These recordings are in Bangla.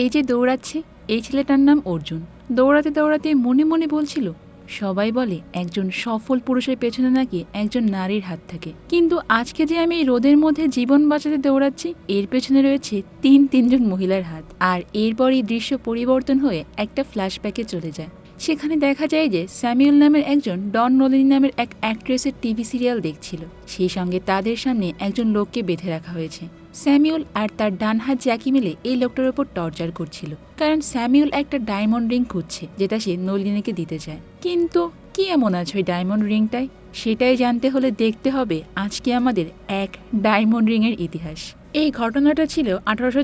এই যে দৌড়াচ্ছে, এই ছেলেটার নাম অর্জুন। দৌড়াতে দৌড়াতে মনে মনে বলছিল, সবাই বলে একজন সফল পুরুষের পেছনে নাকি একজন নারীর হাত থাকে। কিন্তু আজকে যে আমি এই রোদের মধ্যে জীবন বাঁচাতে দৌড়াচ্ছি, এর পেছনে রয়েছে তিন, তিনজন মহিলার হাত। আর এরপরই দৃশ্য পরিবর্তন হয়ে একটা ফ্ল্যাশব্যাকে চলে যায়। সেখানে দেখা যায় যে স্যামিউল নামের একজন ডন নলিনী নামের এক অ্যাক্ট্রেসের টিভি সিরিয়াল দেখছিল। সেই সঙ্গে তাদের সামনে একজন লোককে বেঁধে রাখা হয়েছে। স্যামিউল আর তার ডান হাত জ্যাকি মিলে এই লোকটার উপর টর্চার করছিল। কারণ স্যামিউল একটা ডায়মন্ড রিং খুঁজছে, যেটা সে নলিনীকে দিতে চায়। কিন্তু কি এমন আছে ওই ডায়মন্ড রিংটায়? সেটাই জানতে হলে দেখতে হবে আজকে আমাদের এক ডায়মন্ড রিংয়ের ইতিহাস। এই ঘটনাটা ছিল আঠারোশো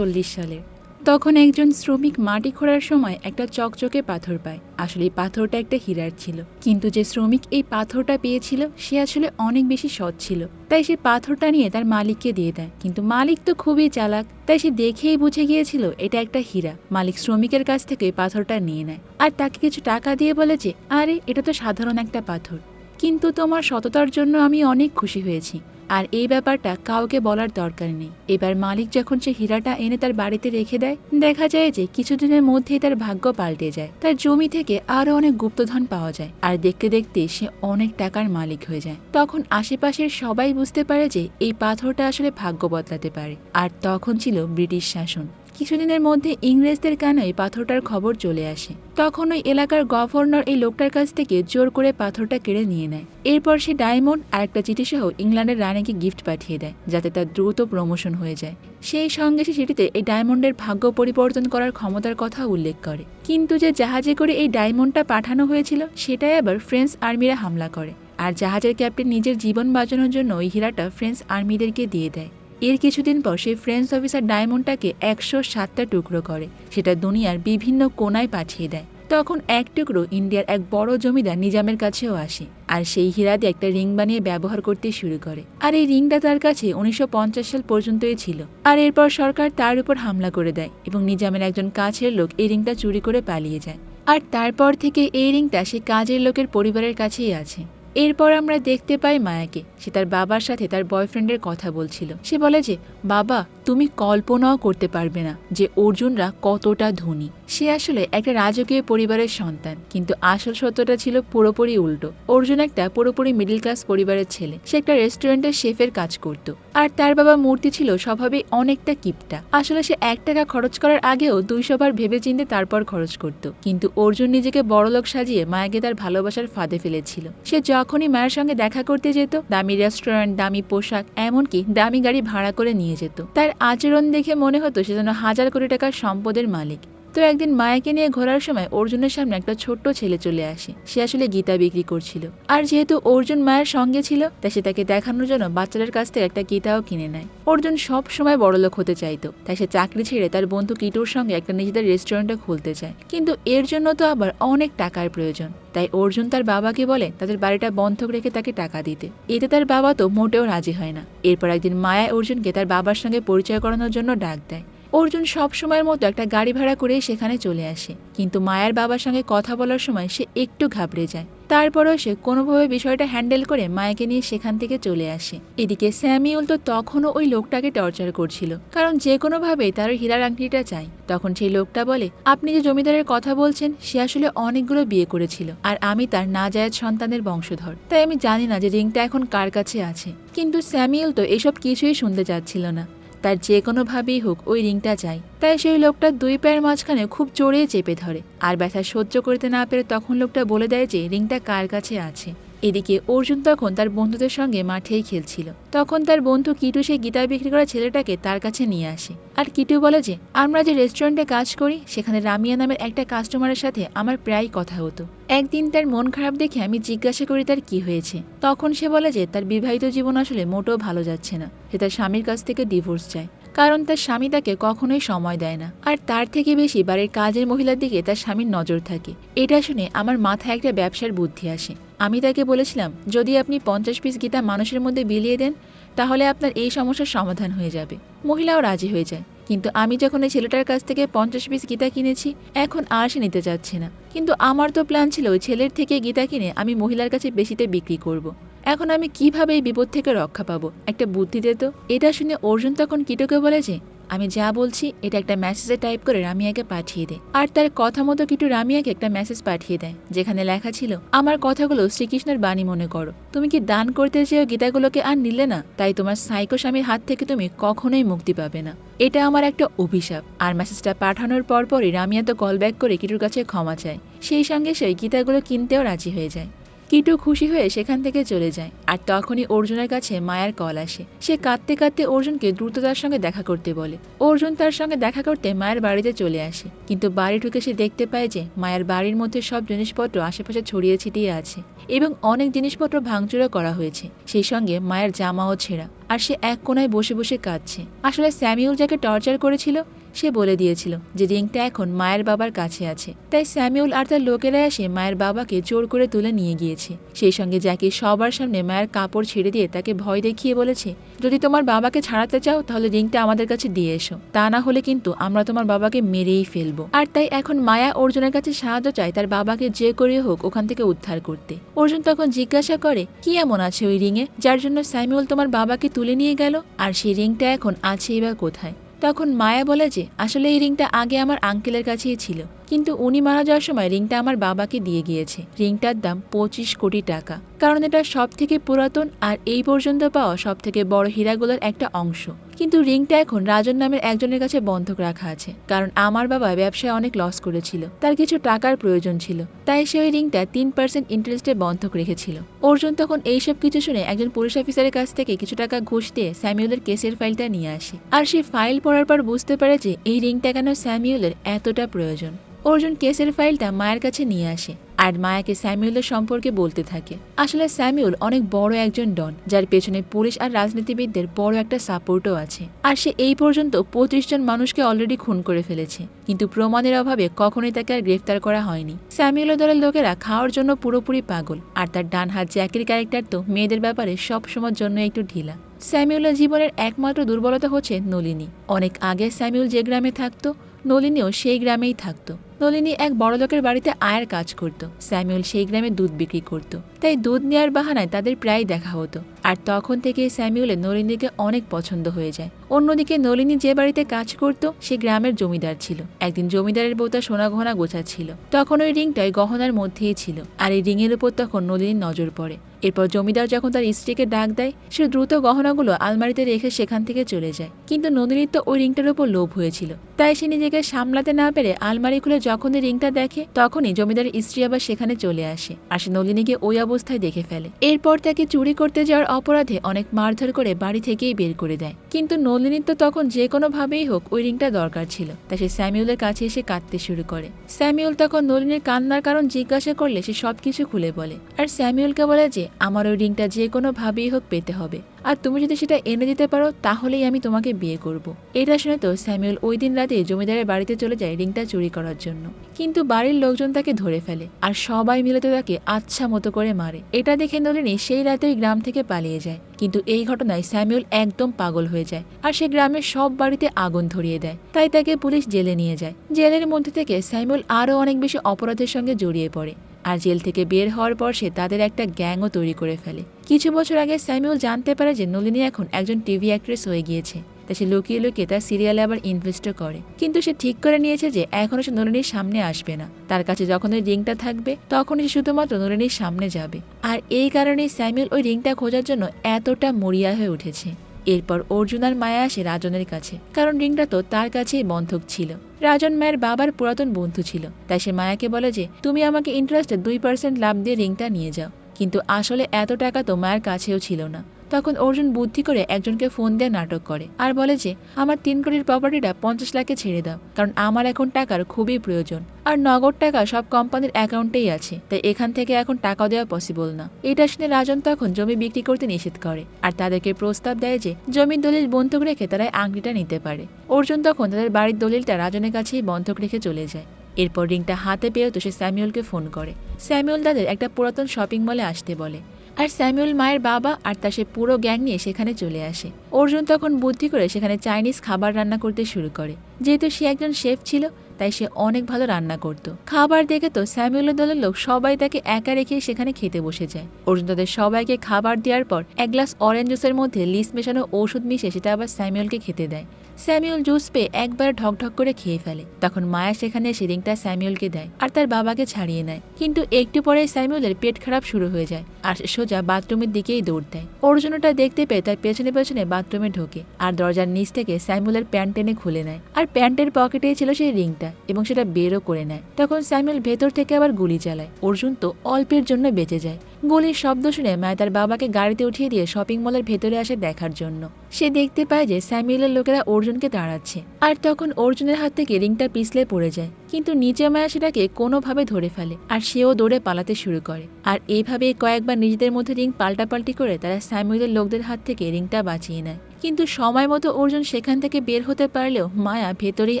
সালের তখন একজন শ্রমিক মাটি খোঁড়ার সময় একটা চকচকে পাথর পায়। আসলে এই পাথরটা একটা হীরার ছিল। কিন্তু যে শ্রমিক এই পাথরটা পেয়েছিল, সে আসলে অনেক বেশি সৎ ছিল। তাই সে পাথরটা নিয়ে তার মালিককে দিয়ে দেয়। কিন্তু মালিক তো খুবই চালাক, তাই সে দেখেই বুঝে গিয়েছিল এটা একটা হীরা। মালিক শ্রমিকের কাছ থেকে পাথরটা নিয়ে নেয় আর তাকে কিছু টাকা দিয়ে বলে যে, আরে, এটা তো সাধারণ একটা পাথর। কিন্তু তোমার সততার জন্য আমি অনেক খুশি হয়েছি। আর এই ব্যাপারটা কাউকে বলার দরকার নেই। এবার মালিক যখন সে হীরাটা এনে তার বাড়িতে রেখে দেয়, দেখা যায় যে কিছুদিনের মধ্যেই তার ভাগ্য পাল্টে যায়। তার জমি থেকে আরও অনেক গুপ্তধন পাওয়া যায় আর দেখতে দেখতে সে অনেক টাকার মালিক হয়ে যায়। তখন আশেপাশের সবাই বুঝতে পারে যে এই পাথরটা আসলে ভাগ্য বদলাতে পারে। আর তখন ছিল ব্রিটিশ শাসন। কিছুদিনের মধ্যে ইংরেজদের কানে পাথরটার খবর চলে আসে? তখন ওই এলাকার গভর্নর এই লোকটার কাছ থেকে জোর করে পাথরটা কেড়ে নিয়ে নেয়। এরপর সে ডায়মন্ড আর একটা চিঠি সহ ইংল্যান্ডের রানীকে গিফট পাঠিয়ে দেয়, যাতে তার দ্রুত প্রমোশন হয়ে যায়। সেই সঙ্গে সে চিঠিতে এই ডায়মন্ডের ভাগ্য পরিবর্তন করার ক্ষমতার কথা উল্লেখ করে। কিন্তু যে জাহাজে করে এই ডায়মন্ডটা পাঠানো হয়েছিল, সেটাই আবার ফ্রেঞ্চ আর্মিরা হামলা করে। আর জাহাজের ক্যাপ্টেন নিজের জীবন বাঁচানোর জন্য ওই হীরাটা ফ্রেঞ্চ আর্মিদেরকে দিয়ে দেয়। এর কিছুদিন পর সেই ফ্রেঞ্চ অফিসার ডায়মন্ডটাকে একশো সাতটা টুকরো করে। সেটা দুনিয়ার বিভিন্ন কোনায় পাঠিয়ে দেয়। তখন এক টুকরো ইন্ডিয়ার এক বড় জমিদার নিজামের কাছেও আসে আর সেই হীরা দিয়ে একটা রিং বানিয়ে ব্যবহার করতে শুরু করে। আর এই রিংটা তার কাছে উনিশশো পঞ্চাশ সাল পর্যন্তই ছিল। আর এরপর সরকার তার উপর হামলা করে দেয় এবং নিজামের একজন কাছের লোক এই রিংটা চুরি করে পালিয়ে যায়। আর তারপর থেকে এই রিংটা সে কাজের লোকের পরিবারের কাছেই আছে। এরপর আমরা দেখতে পাই মায়াকে। সে তার বাবার সাথে তার বয়ফ্রেন্ডের কথা বলছিল। সে বলে যে, বাবা, তুমি কল্পনাও করতে পারবে না যে অর্জুনরা কতটা ধনী। সে আসলে একটা রাজকীয় পরিবারের সন্তান, কিন্তু আসল সত্যটা ছিল পুরোপুরি উল্টো। অর্জুন একটা পুরোপুরি মিডিল ক্লাস পরিবারের ছেলে। সে একটা রেস্টুরেন্টের শেফের কাজ করত। আর তার বাবা মূর্তি ছিল স্বভাবে অনেকটা কিপটা। আসলে সে এক টাকা খরচ করার আগেও দুইশো বার ভেবে চিনতে তারপর খরচ করত। কিন্তু অর্জুন নিজেকে বড়লোক সাজিয়ে মায়াকে তার ভালোবাসার ফাঁদে ফেলেছিল। সে যখনই মায়ের সঙ্গে দেখা করতে যেত, দামি রেস্টুরেন্ট দামি পোশাক, এমনকি দামি গাড়ি ভাড়া করে নিয়ে যেত। তার আচরণ দেখে মনে হতো সে যেন হাজার কোটি টাকার সম্পদের মালিক। তো একদিন মায়াকে নিয়ে ঘোরার সময় অর্জুনের সামনে একটা ছোট্ট ছেলে চলে আসে। সে আসলে গীতা বিক্রি করছিল। আর যেহেতু অর্জুন মায়ের সঙ্গে ছিল, তাই সে তাকে দেখানোর জন্য বাচ্চাদের কাছ থেকে একটা গীতাও কিনে নেয়। অর্জুন সব সময় বড়লোক হতে চাইতো, তাই সে চাকরি ছেড়ে তার বন্ধু কিটোর সঙ্গে একটা নিজেদের রেস্টুরেন্টে খুলতে চায় কিন্তু এর জন্য তো আবার অনেক টাকার প্রয়োজন। তাই অর্জুন তার বাবাকে বলে তাদের বাড়িটা বন্ধক রেখে তাকে টাকা দিতে। এতে তার বাবা তো মোটেও রাজি হয় না। এরপর একদিন মায়া অর্জুনকে তার বাবার সঙ্গে পরিচয় করানোর জন্য ডাক দেয়। অর্জুন সব সময়ের মতো একটা গাড়ি ভাড়া করে সেখানে চলে আসে। কিন্তু মায়ের বাবার সঙ্গে কথা বলার সময় সে একটু ঘাবড়ে যায়। তারপরেও সে কোনোভাবে বিষয়টা হ্যান্ডেল করে মায়াকে নিয়ে সেখান থেকে চলে আসে। এদিকে স্যামিউল তো তখনও ওই লোকটাকে টর্চার করছিল। কারণ যে কোনোভাবেই তার হীরার আংটিটা চাই তখন সেই লোকটা বলে, আপনি যে জমিদারের কথা বলছেন, সে আসলে অনেকগুলো বিয়ে করেছিল। আর আমি তার না জায়েজ সন্তানের বংশধর। তাই আমি জানি না যে রিংটা এখন কার কাছে আছে। কিন্তু স্যামিউল তো এসব কিছুই শুনতে চাচ্ছিল না। তার যে কোনোভাবেই হোক ওই রিংটা চাই। তাই সেই লোকটা দুই পায়ের মাঝখানে খুব জোরেই চেপে ধরে। আর ব্যথা সহ্য করতে না পেরে তখন লোকটা বলে দেয় যে, রিংটা কার কাছে আছে? এদিকে অর্জুন তখন তার বন্ধুদের সঙ্গে মাঠেই খেলছিল। তখন তার বন্ধু কিটু সেই গিটার বিক্রি করা ছেলেটাকে তার কাছে নিয়ে আসে। আর কিটু বলে যে, আমরা যে রেস্টুরেন্টে কাজ করি, সেখানে রামিয়া নামের একটা কাস্টমারের সাথে আমার প্রায় কথা হতো। একদিন তার মন খারাপ দেখে আমি জিজ্ঞাসা করি তার কি হয়েছে। তখন সে বলে যে, তার বিবাহিত জীবন আসলে মোটেও ভালো যাচ্ছে না। সে তার স্বামীর কাছ থেকে ডিভোর্স চায়। কারণ তার স্বামী তাকে কখনোই সময় দেয় না। আর তার থেকে বেশি বাড়ির কাজের মহিলার দিকে তার স্বামীর নজর থাকে। এটা শুনে আমার মাথায় একটা ব্যবসার বুদ্ধি আসে। আমি তাকে বলেছিলাম, যদি আপনি পঞ্চাশ পিস গীতা মানুষের মধ্যে বিলিয়ে দেন, তাহলে আপনার এই সমস্যার সমাধান হয়ে যাবে। মহিলাও রাজি হয়ে যায়। কিন্তু আমি যখন এই ছেলেটার কাছ থেকে পঞ্চাশ পিস গীতা কিনেছি, এখন আর সে নিতে চাচ্ছে না। কিন্তু আমার তো প্ল্যান ছিল ওই ছেলের থেকে গীতা কিনে আমি মহিলার কাছে বেশিতে বিক্রি করব। এখন আমি কীভাবে এই বিপদ থেকে রক্ষা পাবো? একটা বুদ্ধি দে তো। এটা শুনে অর্জুন তখন কিটোকে বলে যে আমি যা বলছি, এটা একটা মেসেজে টাইপ করে রামিয়াকে পাঠিয়ে দে। আর তার কথা মতো কিটু রামিয়াকে একটা মেসেজ পাঠিয়ে দেয়, যেখানে লেখা ছিল, আমার কথাগুলো শ্রীকৃষ্ণের বাণী মনে করো। তুমি কি দান করতে চেয়েও গীতাগুলোকে আর নিলে না? তাই তোমার সাইকো স্বামীর হাত থেকে তুমি কখনোই মুক্তি পাবে না। এটা আমার একটা অভিশাপ। আর মেসেজটা পাঠানোর পরপরই রামিয়া তো কল ব্যাক করে কিটুর কাছে ক্ষমা চায়। সেই সঙ্গে সেই গীতাগুলো কিনতেও রাজি হয়ে যায়। কিটু খুশি হয়ে সেখান থেকে চলে যায়, আর তখনই অর্জুনের কাছে মায়ার কল আসে। সে কাঁদতে কাঁদতে অর্জুনকে দ্রুত তার সঙ্গে দেখা করতে বলে। অর্জুন তার সঙ্গে দেখা করতে মায়ের বাড়িতে চলে আসে, কিন্তু বাড়ি ঢুকে সে দেখতে পায় যে মায়ের বাড়ির মধ্যে সব জিনিসপত্র আশেপাশে ছড়িয়ে ছিটিয়ে আছে এবং অনেক জিনিসপত্র ভাঙচুরও করা হয়েছে, সেই সঙ্গে মায়ের জামাও ছেঁড়া, আর সে এক কোনায় বসে বসে কাঁদছে। আসলে স্যামিউল যাকে টর্চার করেছিল সে বলে দিয়েছিল যে রিংটা এখন মায়ের বাবার কাছে আছে। তাই স্যামিউল আর তার লোকেরা এসে মায়ের বাবাকে জোর করে তুলে নিয়ে গিয়েছে। সেই সঙ্গে যাকে সবার সামনে মায়ের কাপড় ছেড়ে দিয়ে তাকে ভয় দেখিয়ে বলেছে, যদি তোমার বাবাকে ছাড়াতে চাও, তাহলে রিংটা আমাদের কাছে দিয়ে এসো। তা না হলে কিন্তু আমরা তোমার বাবাকে মেরেই ফেলব। আর তাই এখন মায়া অর্জুনের কাছে সাহায্য চায় তার বাবাকে যে করে হোক ওখান থেকে উদ্ধার করতে। অর্জুন তখন জিজ্ঞাসা করে, কি এমন আছে ওই রিংয়ে, যার জন্য স্যামিউল তোমার বাবাকে তুলে নিয়ে গেল? আর সেই রিংটা এখন আছেই বা কোথায়? তখন মায়া বলে যে আসলে এই রিংটা আগে আমার আঙ্কেলের কাছেই ছিল। কিন্তু উনি মারা যাওয়ার সময় রিংটা আমার বাবাকে দিয়ে গিয়েছে। রিংটার দাম পঁচিশ কোটি টাকা। কারণ এটা সব থেকে পুরাতন আর এই পর্যন্ত পাওয়া সব থেকে বড় হীরাগুলোর একটা অংশ। কিন্তু রিংটা এখন রাজন নামের একজনের কাছে বন্ধক রাখা আছে। কারণ আমার বাবা ব্যবসায় অনেক লস করেছিল। তার কিছু টাকার প্রয়োজন ছিল। তাই সে ওই রিংটা তিন পার্সেন্ট ইন্টারেস্টে বন্ধক রেখেছিল। অর্জুন তখন এইসব কিছু শুনে একজন পুলিশ অফিসারের কাছ থেকে কিছু টাকা ঘুষ দিয়ে স্যামিউলের কেসের ফাইলটা নিয়ে আসে। আর সে ফাইল পড়ার পর বুঝতে পারে যে এই রিংটা কেন স্যামিউলের এতটা প্রয়োজন। অর্জুন কেসের ফাইলটা মায়ের কাছে নিয়ে আসে আর মায়াকে স্যামিউলের সম্পর্কে বলতে থাকে। আসলে স্যামিউল অনেক বড় একজন ডন, যার পেছনে পুলিশ আর রাজনীতিবিদদের বড় একটা সাপোর্টও আছে। আর সে এই পর্যন্ত পঁচিশ জন মানুষকে অলরেডি খুন করে ফেলেছে। কিন্তু প্রমাণের অভাবে কখনোই তাকে আর গ্রেফতার করা হয়নি। স্যামিউলের দলের লোকেরা খাওয়ার জন্য পুরোপুরি পাগল, আর তার ডান হাত জ্যাকের ক্যারেক্টার তো মেয়েদের ব্যাপারে সব সময়ের জন্য একটু ঢিলা। স্যামিউলের জীবনের একমাত্র দুর্বলতা হচ্ছে নলিনী। অনেক আগে স্যামিউল যে গ্রামে থাকতো, নলিনীও সেই গ্রামেই থাকতো। নলিনী এক বড়লোকের বাড়িতে আয়ের কাজ করত। স্যামিউল সেই গ্রামে দুধ বিক্রি করত। তাই দুধ নেওয়ার বাহানায় তাদের প্রায় দেখা হতো। আর তখন থেকে স্যামিউলের নলিনীকে অনেক পছন্দ হয়ে যায়। অন্যদিকে নলিনী যে বাড়িতে কাজ করত, সে গ্রামের জমিদার ছিল। একদিন জমিদারের বউ তার সোনা গহনা গোছাচ্ছিল তখন ওই রিংটাই গহনার মধ্যেই ছিল। আর এই রিংয়ের উপর তখন নলিনীর নজর পড়ে। এরপর জমিদার যখন তার স্ত্রীকে ডাক দেয়, সে দ্রুত গহনাগুলো আলমারিতে রেখে সেখান থেকে চলে যায়। কিন্তু নন্দিনীর তো ওই রিংটার উপর লোভ হয়েছিল। তাই সে নিজেকে সামলাতে না পেরে আলমারি খুলে যখনই রিংটা দেখে, তখনই জমিদারের স্ত্রী আবার সেখানে চলে আসে, আর সে নলিনীকে ওই অবস্থায় দেখে ফেলে। এরপর তাকে চুরি করতে যাওয়ার অপরাধে অনেক মারধর করে বাড়ি থেকেই বের করে দেয়। কিন্তু নলিনীর তো তখন যে কোনোভাবেই হোক ওই রিংটা দরকার ছিল তাই সে স্যামিউলের কাছে এসে কাঁদতে শুরু করে। স্যামিউল তখন নলিনীর কান্নার কারণ জিজ্ঞাসা করলে সে সবকিছু খুলে বলে, আর স্যামিউলকে বলে যে, আমার ওই রিংটা যে কোনোভাবেই হোক পেতে হবে। আর তুমি যদি সেটা এনে দিতে পারো, তাহলেই আমি তোমাকে বিয়ে করব। এটা শুনে তো স্যামুয়েল ওই দিন রাতে জমিদারের বাড়িতে চলে যায় রিংটা চুরি করার জন্য। কিন্তু বাড়ির লোকজন তাকে ধরে ফেলে আর সবাই মিলে তো তাকে আচ্ছা মতো করে মারে। এটা দেখে নলিনী সেই রাতে ওই গ্রাম থেকে পালিয়ে যায়। কিন্তু এই ঘটনায় স্যামিউল একদম পাগল হয়ে যায় আর সে গ্রামের সব বাড়িতে আগুন ধরিয়ে দেয়। তাই তাকে পুলিশ জেলে নিয়ে যায়। জেলের মধ্যে থেকে স্যামুয়েল আরও অনেক বেশি অপরাধের সঙ্গে জড়িয়ে পড়ে। আর জেল থেকে বের হওয়ার পর সে তাদের একটা গ্যাংও তৈরি করে ফেলে। কিছু বছর আগে স্যামিউল জানতে পারে যে নলিনী এখন একজন টিভি অ্যাক্ট্রেস হয়ে গিয়েছে তা সে লুকিয়ে লুকিয়ে তার সিরিয়ালে আবার ইনভেস্টও করে। কিন্তু সে ঠিক করে নিয়েছে যে এখনও সে নলিনীর সামনে আসবে না। তার কাছে যখন ওই রিংটা থাকবে তখন সে শুধুমাত্র নলিনীর সামনে যাবে। আর এই কারণেই স্যামিউল ওই রিংটা খোঁজার জন্য এতটা মরিয়া হয়ে উঠেছে। এরপর অর্জুন আর মায়া আসে রাজনের কাছে, কারণ রিংটা তো তার কাছেই বন্ধক ছিল। রাজন মায়ের বাবার পুরাতন বন্ধু ছিল, তাই সে মায়াকে বলে যে, তুমি আমাকে ইন্টারেস্টে দুই পার্সেন্ট লাভ দিয়ে রিংটা নিয়ে যাও। কিন্তু আসলে এত টাকা তো মায়ের কাছেও ছিল না। তখন অর্জুন বুদ্ধি করে একজনকে ফোন দিয়ে নাটক করে আর বলে যে, আমার তিন কোটির প্রপার্টিটা পঞ্চাশ লাখে ছেড়ে দাও, কারণ আমার এখন টাকার খুবই প্রয়োজন। আর নগদ টাকা সব কোম্পানির অ্যাকাউন্টেই আছে, তাই এখান থেকে এখন টাকা দেওয়া পসিবল না। এটা শুনে রাজন তখন জমি বিক্রি করতে নিষেধ করে আর তাদেরকে প্রস্তাব দেয় যে, জমির দলিল বন্ধক রেখে তারা আংটিটা নিতে পারে। অর্জুন তখন তাদের বাড়ির দলিলটা রাজনের কাছেই বন্ধক রেখে চলে যায়। এরপর রিংটা হাতে পেয়েও তো সে স্যামিউলকে ফোন করে। স্যামিউল তাদের একটা পুরাতন শপিং মলে আসতে বলে। আর স্যামুয়েল মায়ের বাবা আর তার সে পুরো গ্যাং নিয়ে সেখানে চলে আসে। অর্জুন তখন বুদ্ধি করে সেখানে চাইনিজ খাবার রান্না করতে শুরু করে। যেহেতু সে একজন শেফ ছিল তাই সে অনেক ভালো রান্না করত। খাবার দেখে তো স্যামুয়েলের দলের লোক সবাই তাকে একা রেখে সেখানে খেতে বসে যায়। অর্জুন তাদের সবাইকে খাবার দেওয়ার পর এক গ্লাস অরেঞ্জ জুসের মধ্যে লিস মেশানো ওষুধ মিশে সেটা আবার স্যামুয়েলকে খেতে দেয়। স্যামুয়েল জুস পেয়ে একবার ঢকঢক করে খেয়ে ফেলে। তখন মায়া সেখানে এসে রিংটা স্যামুয়েলকে দেয় আর তার বাবাকে ছাড়িয়ে নেয়। কিন্তু একটু পরে স্যামুয়েলের পেট খারাপ শুরু হয়ে যায় আর সোজা বাথরুমের দিকেই দৌড় দেয়। অর্জুন ওটা দেখতে পেয়ে তার পেছনে পেছনে বাথরুমে ঢোকে আর দরজার নিচ থেকে স্যামুয়েলের প্যান্ট টেনে খুলে নেয়। আর প্যান্টের পকেটেই ছিল সেই রিংটা। এবং সেটা বেরও করে নেয়। তখন স্যামুয়েল ভেতর থেকে আবার গুলি চালায়। অর্জুন তো অল্পের জন্য বেঁচে যায়। গুলির শব্দ শুনে মায়া তার বাবাকে গাড়িতে উঠিয়ে দিয়ে শপিং মলের ভেতরে আসে দেখার জন্য। সে দেখতে পায় যে স্যামুয়েলের লোকেরা অর্জুনকে তাড়াচ্ছে। আর তখন অর্জুনের হাত থেকে রিংটা পিছলে পড়ে যায়। কিন্তু নিচে মায়া সেটাকে কোনোভাবে ধরে ফেলে আর সেও দৌড়ে পালাতে শুরু করে। আর এইভাবে কয়েকবার নিজেদের মধ্যে রিং পাল্টাপাল্টি করে তারা স্যামুয়েলের লোকদের হাত থেকে রিংটা বাঁচিয়ে নেয়। কিন্তু সময় মতো অর্জুন সেখান থেকে বের হতে পারলেও মায়া ভেতরেই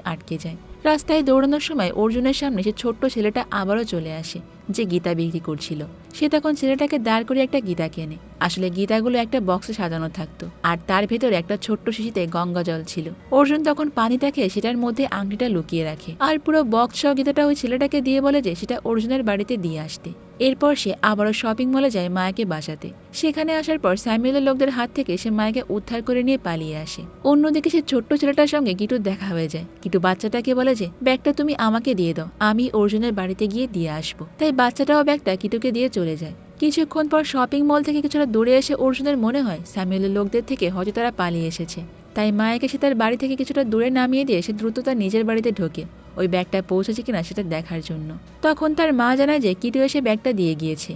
আটকে যায়। রাস্তায় দৌড়ানোর সময় অর্জুনের সামনে সে ছোট্ট ছেলেটা আবারও চলে আসে, যে গীতা বিক্রি করছিল। সে তখন ছেলেটাকে দাঁড় করে একটা গীতা কেনে। আসলে গীতাগুলো একটা বক্সে সাজানো থাকতো, আর তার ভেতরে একটা ছোট্ট শিশিতে গঙ্গা জল ছিল। অর্জুন তখন পানিটা খেয়ে সেটার মধ্যে আংটিটা লুকিয়ে রাখে, আর পুরো বক্স সহ গীতাটা ওই ছেলেটাকে দিয়ে বলে যে সেটা অর্জুনের বাড়িতে দিয়ে আসতে। এরপর সে আবারও শপিং মলে যায় মায়াকে বাঁচাতে সেখানে আসার পর স্যামুয়েলের লোকদের হাত থেকে সে মায়াকে উদ্ধার করে নিয়ে পালিয়ে আসে। অন্যদিকে সে ছোট্ট ছেলেটার সঙ্গে কিটুর দেখা হয়ে যায়। কিটু বাচ্চাটাকে বলে যে, ব্যাগটা তুমি আমাকে দিয়ে দাও, আমি অর্জুনের বাড়িতে গিয়ে দিয়ে আসব। তাই বাচ্চাটাও ব্যাগটা কিটুকে দিয়ে চলে যায়। কিছুক্ষণ পর শপিং মল থেকে কিছুটা দূরে এসে অর্জুনের মনে হয় স্যামিউলের লোকদের থেকে হয়তো তারা পালিয়ে এসেছে। তাই মায়াকে সে তার বাড়ি থেকে কিছুটা দূরে নামিয়ে দিয়ে সে দ্রুত তার নিজের বাড়িতে ঢোকে। ওই ব্যাগটা পৌঁছেছে কিনা সেটা দেখার জন্য। তখন তার মা জানায় যে কিটু এসে ব্যাগটা দিয়ে গিয়েছে।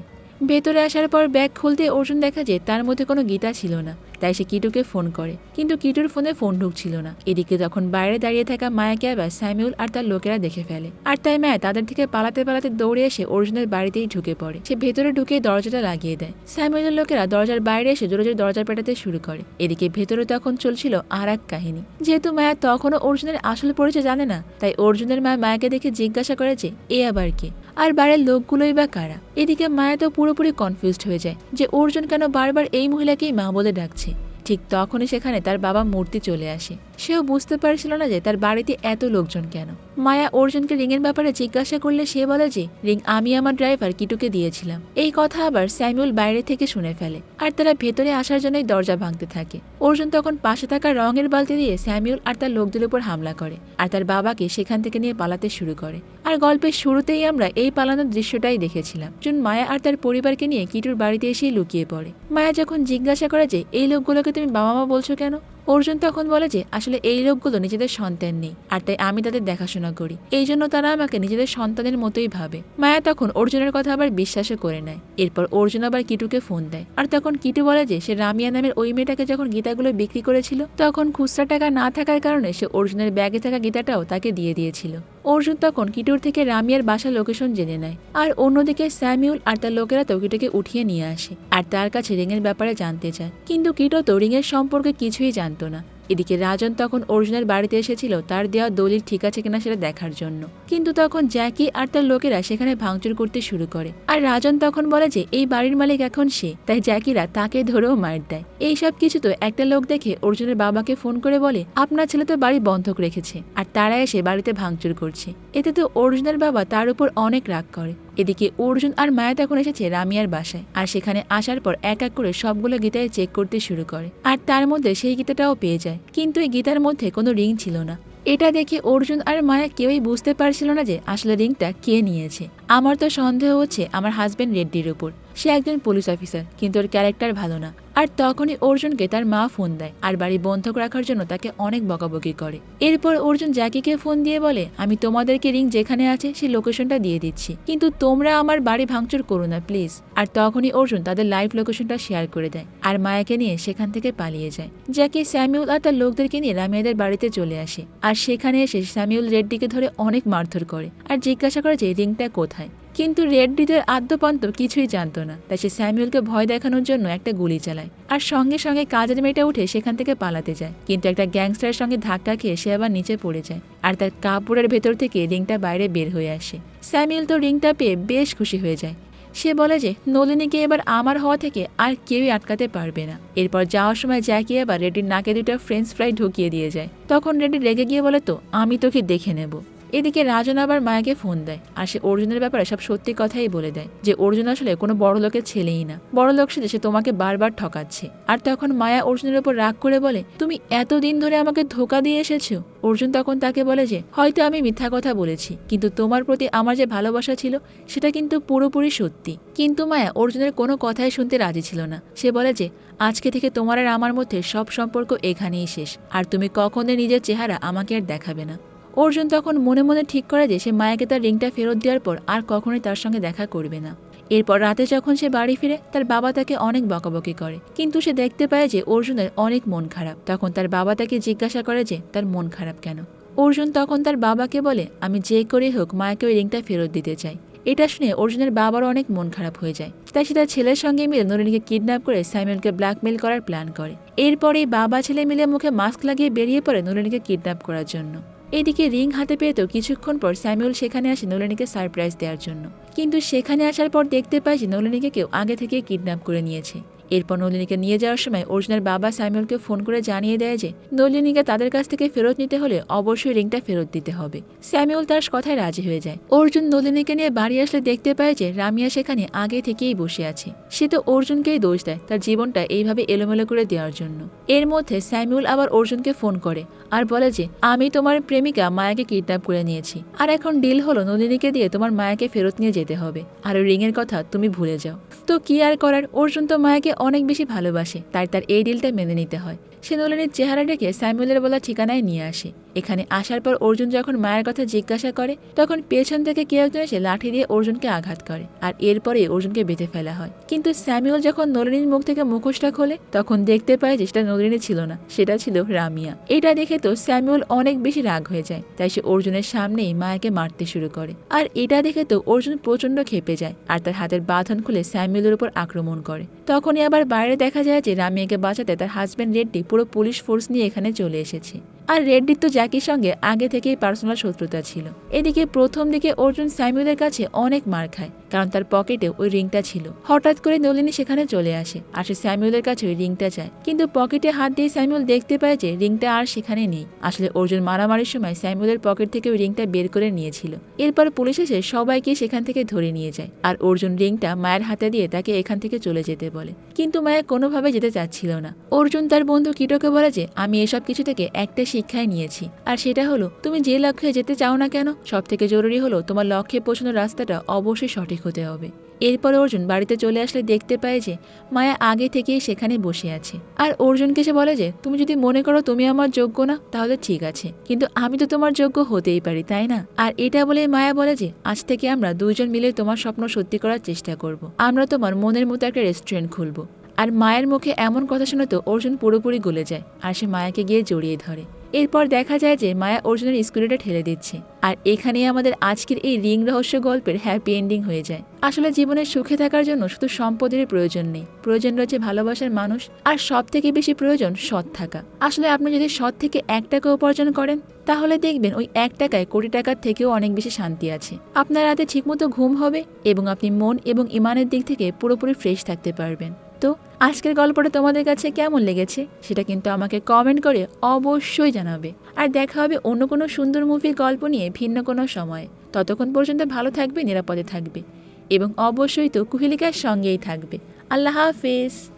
ভেতরে আসার পর ব্যাগ খুলতে অর্জুন দেখা যায় তার মধ্যে কোনো গীতা ছিল না। তাই সে কিটুকে ফোন করে। কিন্তু কিটুর ফোনে ফোন ঢুকছিল না। এদিকে তখন বাইরে দাঁড়িয়ে থাকা মায়াকে আবার স্যামিউল আর তার লোকেরা দেখে ফেলে। আর তাই মায়া তাদের থেকে পালাতে পালাতে দৌড়ে এসে অর্জুনের বাড়িতেই ঢুকে পড়ে। সে ভেতরে ঢুকে দরজাটা লাগিয়ে দেয়। স্যামিউলের লোকেরা দরজার বাইরে এসে জোরে জোরে দরজা পেটাতে শুরু করে। এদিকে ভেতরে তখন চলছিল আর এক কাহিনী। যেহেতু মায়া তখনও অর্জুনের আসল পরিচয় জানে না, তাই অর্জুনের মা মায়াকে দেখে জিজ্ঞাসা করে যে, এ আবার কে? আর বাড়ির লোকগুলোই বা কারা? এদিকে মায়া তো পুরোপুরি কনফিউজড হয়ে যায় যে অর্জুন কেন বারবার এই মহিলাকেই মা বলে ডাকছে। ঠিক তখনই সেখানে তার বাবা মূর্তি চলে আসে। সেও বুঝতে পারছিল না যে তার বাড়িতে এত লোকজন কেন। মায়া অর্জুনকে রিংয়ের ব্যাপারে জিজ্ঞাসা করলে সে বলে যে, রিং, আমি আমার ড্রাইভার কিটুকে দিয়েছিলাম। এই কথা আবার স্যামুয়েল বাইরে থেকে শুনে ফেলে। আর তারা ভেতরে আসার জন্যই দরজা ভাঙতে থাকে। অর্জুন তখন পাশে থাকা রঙের বালতি দিয়ে স্যামুয়েল আর তার লোকদের উপর হামলা করে আর তার বাবাকে সেখান থেকে নিয়ে পালাতে শুরু করে। আর গল্পের শুরুতেই আমরা এই পালানোর দৃশ্যটাই দেখেছিলাম জুন মায়া আর তার পরিবারকে নিয়ে কিটুর বাড়িতে এসেই লুকিয়ে পড়ে। মায়া যখন জিজ্ঞাসা করে যে, এই লোকগুলোকে তুমি বাবা মা বলছো কেন? অর্জুন তখন বলে যে, আসলে এই লোকগুলো নিজেদের সন্তান নেই, আর তাই আমি তাদের দেখাশোনা করি। এই জন্য তারা আমাকে নিজেদের সন্তানের মতোই ভাবে। মায়া তখন অর্জুনের কথা আবার বিশ্বাসও করে নেয়। এরপর অর্জুন আবার কিটুকে ফোন দেয়। আর তখন কিটু বলে যে, সে রামিয়া নামের ওই মেয়েটাকে যখন গীতাগুলো বিক্রি করেছিল, তখন খুচরা টাকা না থাকার কারণে সে অর্জুনের ব্যাগে থাকা গীতাটাও তাকে দিয়ে দিয়েছিল। অর্জুন তখন কিটুর থেকে রামিয়ার বাসা লোকেশন জেনে নেয়, আর অন্যদিকে স্যামিউল আর তার লোকেরা তো কিটুকে উঠিয়ে নিয়ে আসে, আর তার কাছে রিংয়ের ব্যাপারে জানতে চায়। কিন্তু কিটো তো রিংয়ের সম্পর্কে কিছুই জানতো না। এদিকে রাজন তখন অর্জুনের বাড়িতে এসেছিল, তার দেওয়া দলিল ঠিক আছে কিনা সেটা দেখার জন্য। কিন্তু তখন জ্যাকি আর তার লোকেরা সেখানে ভাঙচুর করতে শুরু করে। আর রাজন তখন বলে যে, এই বাড়ির মালিক এখন সে, তাই জ্যাকিরা তাকে ধরেও মার দেয়। এই সব কিছু তো একটা লোক দেখে অর্জুনের বাবাকে ফোন করে বলে, আপনার ছেলে তো বাড়ি বন্ধক রেখেছে। আর তারা এসে বাড়িতে ভাঙচুর করছে। এতে তো অর্জুনের বাবা তার উপর অনেক রাগ করে। এদিকে অর্জুন আর মায়া তখন এসেছে রামিয়ার বাসায়, আর সেখানে আসার পর এক এক করে সবগুলো গীতায় চেক করতে শুরু করে। আর তার মধ্যে সেই গীতাটাও পেয়ে যায়, কিন্তু এই গীতার মধ্যে কোনো রিং ছিল না। এটা দেখে অর্জুন আর মায়া কেউই বুঝতে পারছিল না যে আসলে রিংটা কে নিয়েছে। আমার তো সন্দেহ হচ্ছে আমার হাজবেন্ড রেড্ডির উপর। সে একজন পুলিশ অফিসার কিন্তু ওর ক্যারেক্টার ভালো না। আর তখনই অর্জুনকে তার মা ফোন দেয় আর বাড়ি বন্ধক রাখার জন্য তাকে অনেক বকাবকি করে। এরপর অর্জুন জ্যাকিকে ফোন দিয়ে বলে, আমি তোমাদেরকে রিং যেখানে আছে সেই লোকেশনটা দিয়ে দিচ্ছি। কিন্তু তোমরা আমার বাড়ি ভাঙচুর করো না প্লিজ আর তখনই অর্জুন তাদের লাইভ লোকেশনটা শেয়ার করে দেয় আর মায়াকে নিয়ে সেখান থেকে পালিয়ে যায়। জ্যাকি স্যামিউল আর তার লোকদেরকে নিয়ে রামিয়াদের বাড়িতে চলে আসে। আর সেখানে এসে স্যামিউল রেড্ডিকে ধরে অনেক মারধর করে। আর জিজ্ঞাসা করে যে রিংটা কোথায়? কিন্তু রেড রেড্ডিদের আদ্যপান্ত কিছুই জানতো না। তাই সে স্যামুয়েলকে ভয় দেখানোর জন্য একটা গুলি চালায়। আর সঙ্গে সঙ্গে কাজের মেয়েটা উঠে সেখান থেকে পালাতে যায়। কিন্তু একটা গ্যাংস্টারের সঙ্গে ধাক্কা খেয়ে সে আবার নিচে পড়ে যায়। আর তার কাপড়ের ভেতর থেকে রিংটা বাইরে বের হয়ে আসে। স্যামুয়েল তো রিংটা পেয়ে বেশ খুশি হয়ে যায়। সে বলে যে, নলিনীকে এবার আমার হওয়া থেকে আর কেউই আটকাতে পারবে না। এরপর যাওয়ার সময় জ্যাকি আবার রেডির নাকে দুটো ফ্রেঞ্চ ফ্রাই ঢুকিয়ে দিয়ে যায়। তখন রেডি রেগে গিয়ে বলে, তো আমি তোকে দেখে নেব। এদিকে রাজন আবার মায়াকে ফোন দেয়, আর সে অর্জুনের ব্যাপারে সব সত্যি কথাই বলে দেয় যে অর্জুন আসলে কোনো বড় লোকের ছেলেই না। বড় লোক সে তোমাকে বারবার ঠকাচ্ছে। আর তখন মায়া অর্জুনের উপর রাগ করে বলে, তুমি এতদিন ধরে আমাকে ধোকা দিয়ে এসেছ? অর্জুন তখন তাকে বলে যে, হয়তো আমি মিথ্যা কথা বলেছি, কিন্তু তোমার প্রতি আমার যে ভালোবাসা ছিল, সেটা কিন্তু পুরোপুরি সত্যি। কিন্তু মায়া অর্জুনের কোনো কথাই শুনতে রাজি ছিল না। সে বলে যে, আজকে থেকে তোমার আর আমার মধ্যে সব সম্পর্ক এখানেই শেষ, আর তুমি কখনোই নিজের চেহারা আমাকে আর দেখাবে না। অর্জুন তখন মনে মনে ঠিক করে যে সে মায়াকে তার রিংটা ফেরত দেওয়ার পর আর কখনোই তার সঙ্গে দেখা করবে না। এরপর রাতে যখন সে বাড়ি ফিরে, তার বাবা তাকে অনেক বকাবকি করে। কিন্তু সে দেখতে পায় যে অর্জুনের অনেক মন খারাপ। তখন তার বাবা তাকে জিজ্ঞাসা করে যে, তার মন খারাপ কেন? অর্জুন তখন তার বাবাকে বলে, আমি যে করেই হোক মায়াকে ওই রিংটা ফেরত দিতে চাই। এটা শুনে অর্জুনের বাবারও অনেক মন খারাপ হয়ে যায়। তাই সে তার ছেলের সঙ্গে মিলে নলিনীকে কিডন্যাপ করে স্যামুয়েলকে ব্ল্যাকমেল করার প্ল্যান করে। এরপরেই বাবা ছেলে মিলে মুখে মাস্ক লাগিয়ে বেরিয়ে পড়ে নলিনীকে কিডন্যাপ করার জন্য। এদিকে রিং হাতে পেয়ে তো কিছুক্ষণ পর স্যামুয়েল সেখানে আসে নলিনীকে সারপ্রাইজ দেওয়ার জন্য। কিন্তু সেখানে আসার পর দেখতে পায় যে নলিনীকে কেউ আগে থেকে কিডন্যাপ করে নিয়েছে। এরপর নলিনীকে নিয়ে যাওয়ার সময় অর্জুনের বাবা স্যামুয়েলকে ফোন করে জানিয়ে দেয় যে, নলিনীকে তাদের কাছ থেকে ফেরত নিতে হলে অবশ্যই রিংটা ফেরত দিতে হবে। স্যামুয়েল তার কথায় রাজি হয়ে যায়। অর্জুন নলিনীকে নিয়ে বাড়ি আসলে দেখতে পায় যে, রামিয়া সেখানে আগে থেকেই বসে আছে। সে তো অর্জুনকেই দোষ দেয় তার জীবনটা এইভাবে এলোমেলো করে দেওয়ার জন্য। এর মধ্যে স্যামুয়েল আবার অর্জুনকে ফোন করে আর বলে যে, আমি তোমার প্রেমিকা মায়াকে কিডন্যাপ করে নিয়েছি। আর এখন ডিল হলো নলিনীকে দিয়ে তোমার মায়াকে ফেরত নিয়ে যেতে হবে। আর ওই রিংয়ের কথা তুমি ভুলে যাও। তো কি আর করার? অর্জুন তো মায়াকে অনেক বেশি ভালোবাসে, তাই তার এই ডিলটা মেনে নিতে হয়। সে নোলানের চেহারা ডেকে স্যামুয়েলের বলা ঠিকানায় নিয়ে আসে। এখানে আসার পর অর্জুন যখন মায়ের কথা জিজ্ঞাসা করে, তখন পেছন থেকে কেউ একজন এসে লাঠি দিয়ে অর্জুনকে আঘাত করে আর এরপরে অর্জুনকে বেঁধে ফেলা হয়। কিন্তু স্যামুয়েল যখন নলিনীর মুখ থেকে মুখোশটা খোলে, তখন দেখতে পায় যে সেটা নলিনী ছিল না, সেটা ছিল রামিয়া। এটা দেখে তো স্যামুয়েল অনেক বেশি রাগ হয়ে যায়, তাই সে অর্জুনের সামনেই মায়াকে মারতে শুরু করে। আর এটা দেখে তো অর্জুন প্রচণ্ড খেপে যায় আর তার হাতের বাঁধন খুলে স্যামুয়েলের উপর আক্রমণ করে। তখনই আবার বাইরে দেখা যায় যে রামিয়াকে বাঁচাতে তার হাজব্যান্ড রেড্ডি পুরো পুলিশ ফোর্স নিয়ে এখানে চলে এসেছে। আর রেড্ডির তো জ্যাকির সঙ্গে আগে থেকেই পার্সোনাল শত্রুতা ছিল। এদিকে প্রথম দিকে অর্জুন স্যামুয়েলের কাছে অনেক মার খায়, কারণ তার পকেটে ওই রিংটা ছিল। হঠাৎ করে নলিনী সেখানে চলে আসে, আর সে স্যামুয়েলের কাছে ওই রিংটা চায়। কিন্তু পকেটে হাত দিয়ে স্যামুয়েল দেখতে পায় যে রিংটা আর সেখানে নেই। আসলে অর্জুন মারামারির সময় স্যামুয়েলের পকেট থেকে ওই রিংটা বের করে নিয়েছিল। এরপর পুলিশ এসে সবাইকে সেখান থেকে ধরে নিয়ে যায়, আর অর্জুন রিংটা মায়ের হাতে দিয়ে তাকে এখান থেকে চলে যেতে বলে। কিন্তু মায়া কোনোভাবে যেতে চাচ্ছিল না। অর্জুন তার বন্ধু কিটোকে বলে যে, আমি এসব কিছু থেকে একটা শিক্ষাই নিয়েছি। আর সেটা হলো, তুমি যে লক্ষ্যে যেতে চাও না কেন সব থেকে জরুরি হলো তোমার লক্ষ্যে পৌঁছানোর রাস্তাটা অবশ্যই সঠিক হতে হবে। এরপরে অর্জুন বাড়িতে চলে আসলে দেখতে পায় যে, মায়া আগে থেকেই সেখানে বসে আছে। আর অর্জুনকে সে বলে যে, তুমি যদি মনে করো তুমি আমার যোগ্য না, তাহলে ঠিক আছে। কিন্তু আমি তো তোমার যোগ্য হতেই পারি, তাই না? আর এটা বলে মায়া বলে যে, আজ থেকে আমরা দুইজন মিলে তোমার স্বপ্ন সত্যি করার চেষ্টা করব। আমরা তোমার মনের মতো একটা রেস্টুরেন্ট খুলবো। আর মায়ের মুখে এমন কথা শুনে তো অর্জুন পুরোপুরি গলে যায়। আর সে মায়াকে গিয়ে জড়িয়ে ধরে। এরপর দেখা যায় যে মায়া অর্জুনের স্কুলেটা ঠেলে দিচ্ছে। আর এখানেই আমাদের আজকের এই রিং রহস্য গল্পের হ্যাপি এন্ডিং হয়ে যায়। আসলে জীবনে সুখে থাকার জন্য শুধু সম্পদের প্রয়োজন নেই। প্রয়োজন রয়েছে ভালোবাসার মানুষ, আর সব থেকে বেশি প্রয়োজন সৎ থাকা। আসলে আপনি যদি সৎ থেকে এক টাকা উপার্জন করেন, তাহলে দেখবেন ওই এক টাকায় কোটি টাকার থেকেও অনেক বেশি শান্তি আছে। আপনার রাতে ঠিকমতো ঘুম হবে এবং আপনি মন এবং ইমানের দিক থেকে পুরোপুরি ফ্রেশ থাকতে পারবেন। তো আজকের গল্পটা তোমাদের কাছে কেমন লেগেছে সেটা কিন্তু আমাকে কমেন্ট করে অবশ্যই জানাবে। আর দেখা হবে অন্য কোনো সুন্দর মুভির গল্প নিয়ে ভিন্ন কোনো সময়। ততক্ষণ পর্যন্ত ভালো থাকবে, নিরাপদে থাকবে এবং অবশ্যই তো কুহেলিকার সঙ্গেই থাকবে। আল্লাহ হাফেজ।